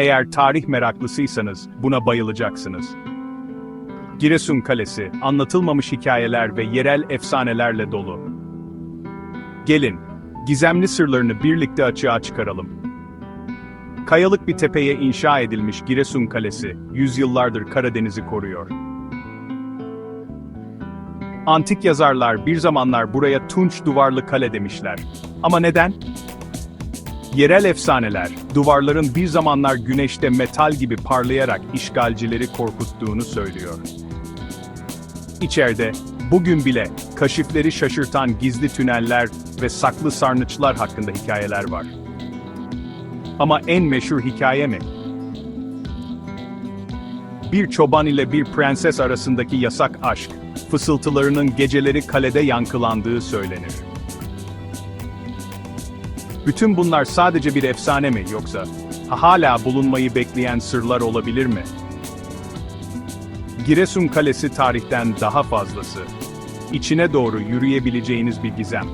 Eğer tarih meraklısıysanız buna bayılacaksınız. Giresun Kalesi, anlatılmamış hikayeler ve yerel efsanelerle dolu. Gelin, gizemli sırlarını birlikte açığa çıkaralım. Kayalık bir tepeye inşa edilmiş Giresun Kalesi, yüzyıllardır Karadeniz'i koruyor. Antik yazarlar bir zamanlar buraya Tunç Duvarlı Kale demişler. Ama neden? Yerel efsaneler, duvarların bir zamanlar güneşte metal gibi parlayarak işgalcileri korkuttuğunu söylüyor. İçeride, bugün bile kaşifleri şaşırtan gizli tüneller ve saklı sarnıçlar hakkında hikayeler var. Ama en meşhur hikaye mi? Bir çoban ile bir prenses arasındaki yasak aşk, fısıltılarının geceleri kalede yankılandığı söylenir. Bütün bunlar sadece bir efsane mi yoksa ha- hala bulunmayı bekleyen sırlar olabilir mi? Giresun Kalesi tarihten daha fazlası. İçine doğru yürüyebileceğiniz bir gizem.